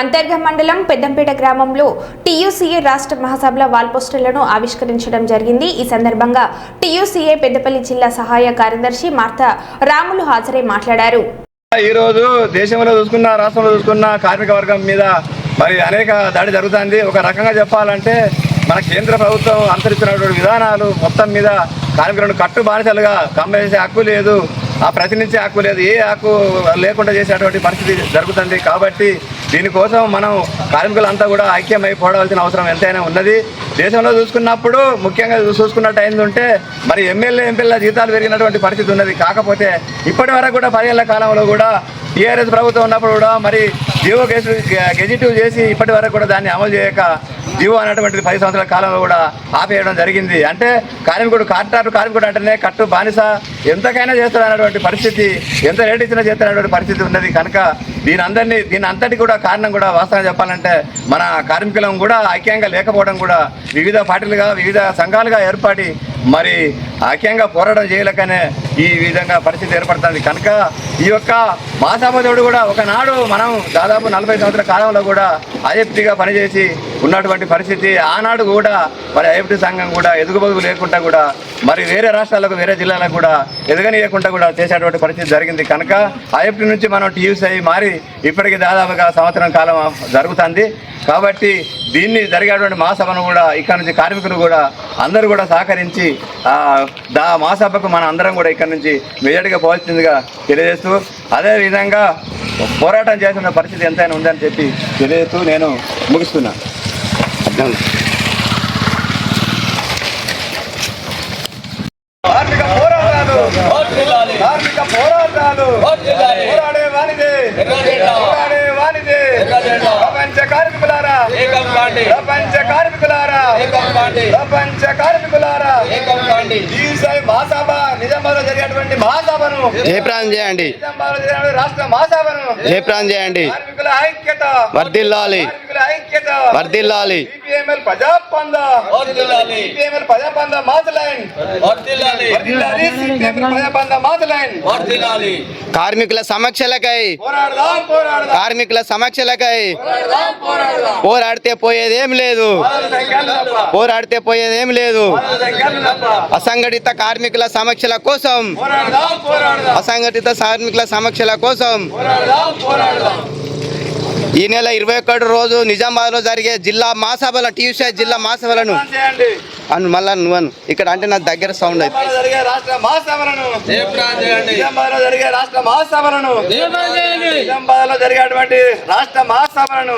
అంతర్గ మండలం పెద్దంపేట గ్రామంలో టీయూసీఏ రాష్ట్ర మహాసభల వాల్ పోస్టర్లను ఆవిష్కరించడం జరిగింది. ఈ సందర్భంగా టీయూసీఏ పెద్దపల్లి జిల్లా సహాయ కార్యదర్శి మార్తా రాములు హాజరై మాట్లాడారు. ఈ రోజు దేశంలో చూసుకున్న రాష్ట్రంలో చూసుకున్న కార్మిక వర్గం మీద మరి అనేక దాడి జరుగుతుంది. ఒక రకంగా చెప్పాలంటే మన కేంద్ర ప్రభుత్వం అనుసరిస్తున్నటువంటి విధానాలు మొత్తం మీద కార్మికులను కట్టు బానిసలుగా కమ్మేసే హక్కు లేదు. ఆ ప్రతినిధి హక్కు లేదు. ఏ హక్కు లేకుండా చేసేటువంటి పరిస్థితి జరుగుతుంది. కాబట్టి దీనికోసం మనం కార్మికులంతా కూడా ఐక్యమైపోవడాల్సిన అవసరం ఎంతైనా ఉన్నది. దేశంలో చూసుకున్నప్పుడు ముఖ్యంగా చూసుకున్నట్టు అయింది ఉంటే మరి ఎమ్మెల్యే ఎంపీల జీతాలు పెరిగినటువంటి పరిస్థితి ఉన్నది. కాకపోతే ఇప్పటి వరకు కూడా పదేళ్ళ కాలంలో కూడా టీఆర్ఎస్ ప్రభుత్వం ఉన్నప్పుడు కూడా మరి జీవో గెజిటివ్ చేసి ఇప్పటి వరకు కూడా దాన్ని అమలు చేయక జీవో అనేటువంటిది పది సంవత్సరాల కాలంలో కూడా ఆపేయడం జరిగింది. అంటే కార్మికుడు కాంట్రాక్టు కార్మికుడు అంటేనే కట్టు బానిస ఎంతకైనా చేస్తాడనేటువంటి పరిస్థితి ఎంత రేట్ ఇచ్చినా చేస్తున్నటువంటి పరిస్థితి ఉన్నది. కనుక దీని అందరినీ దీని అంతటి కూడా కారణం కూడా వాస్తవం చెప్పాలంటే మన కార్మికులం కూడా ఐక్యంగా లేకపోవడం కూడా వివిధ పార్టీలుగా వివిధ సంఘాలుగా ఏర్పడి మరి ఐక్యంగా పోరాటం చేయలేకనే ఈ విధంగా పరిస్థితి ఏర్పడుతుంది. కనుక ఈ యొక్క మహాసభతోడు కూడా ఒకనాడు మనం దాదాపు నలభై సంవత్సరాల కాలంలో కూడా ఐఎఫ్టీగా పనిచేసి ఉన్నటువంటి పరిస్థితి ఆనాడు కూడా మరి ఐఎఫ్టీ సంఘం కూడా ఎదుగుబదుగు లేకుండా కూడా మరి వేరే రాష్ట్రాలకు వేరే జిల్లాలకు కూడా ఎదగనీయకుండా కూడా చేసేటువంటి పరిస్థితి జరిగింది. కనుక ఐఎఫ్టీ నుంచి మనం టీయూసీ మారి ఇప్పటికి దాదాపుగా సంవత్సరం కాలం జరుగుతుంది. కాబట్టి దీన్ని జరిగేటువంటి మహాసభను కూడా ఇక్కడ నుంచి కార్మికులు కూడా అందరూ కూడా సహకరించి ఆ, దా మహాసభకు మన అందరం కూడా ఇక్కడ నుంచి మెజార్టీగా పోవాల్సిందిగా తెలియజేస్తూ అదేవిధంగా పోరాటం చేసిన పరిస్థితి ఎంతైనా ఉందని చెప్పి తెలియజేస్తూ నేను ముగిస్తున్నా. కార్మిక పోరాటాలు కార్మిక పోరాటాలు పోరాడే వానిదే పోరాడే వానిదే ప్రపంచ కార్మికులారా ప్రపంచ కార్మికులారా ప్రపంచ కార్మికులారా? ఈసారి మహాసభ నిజామాబాద్ జరిగేటువంటి మహాసభను. జయప్రాన్ చేయండి. నిజామాబాద్ రాష్ట్ర మహాసభను. జయప్రాన్ చేయండి. కార్మికుల ఐక్యత. వర్ధిల్లాలి. కార్మికుల ఐక్యత. వర్ధిల్లాలి సిపిఎంఎల్ ప్రజాపంద. సిపిఎంఎల్ ప్రజాపంద మాజలైన్ వర్ధిల్లాలి సిపిఎంఎల్ ప్రజాపంద మాజలైన్ కార్మికుల సమక్షలకై. పోరాడదాం పోరాడదాం. కార్మికుల సమక్షలకై. పోరాడదాం పోరాడదాం. పోరాడితే పోయేదేం లేదు. పోరాడితే పోయేదేం లేదు. అసంఘటిత కార్మికుల సమక్షల కోసం. పోరాడదాం పోరాడదాం. అసంఘటిత కార్మికుల సమక్షల కోసం. పోరాడదాం పోరాడదాం. ఈ నెల ఇరవై ఒకటి రోజు నిజామాబాద్లో జరిగే జిల్లా మహాసభల టీయూసీ జిల్లా మహాసభలను అను మళ్ళా నువ్వు ఇక్కడ అంటే నా దగ్గర సౌండ్ అయితే. రాష్ట్ర మహాసభలను జరిగేటువంటి రాష్ట్ర మహాసభలను